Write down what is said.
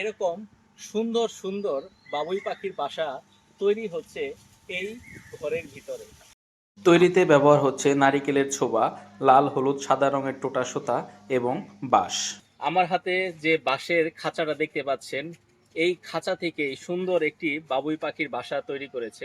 এরকম সুন্দর সুন্দর বাবুই পাখির বাসা তৈরি হচ্ছে এই ঘরের ভিতরে। তৈরিতে ব্যবহার হচ্ছে নারিকেলের ছোবা লাল হলুদ সাদা রঙের টোটা সুতা এবং বাঁশ। আমার হাতে যে বাঁশের খাঁচাটা দেখতে পাচ্ছেন এই খাঁচা থেকে সুন্দর একটি বাবুই পাখির বাসা তৈরি করেছে।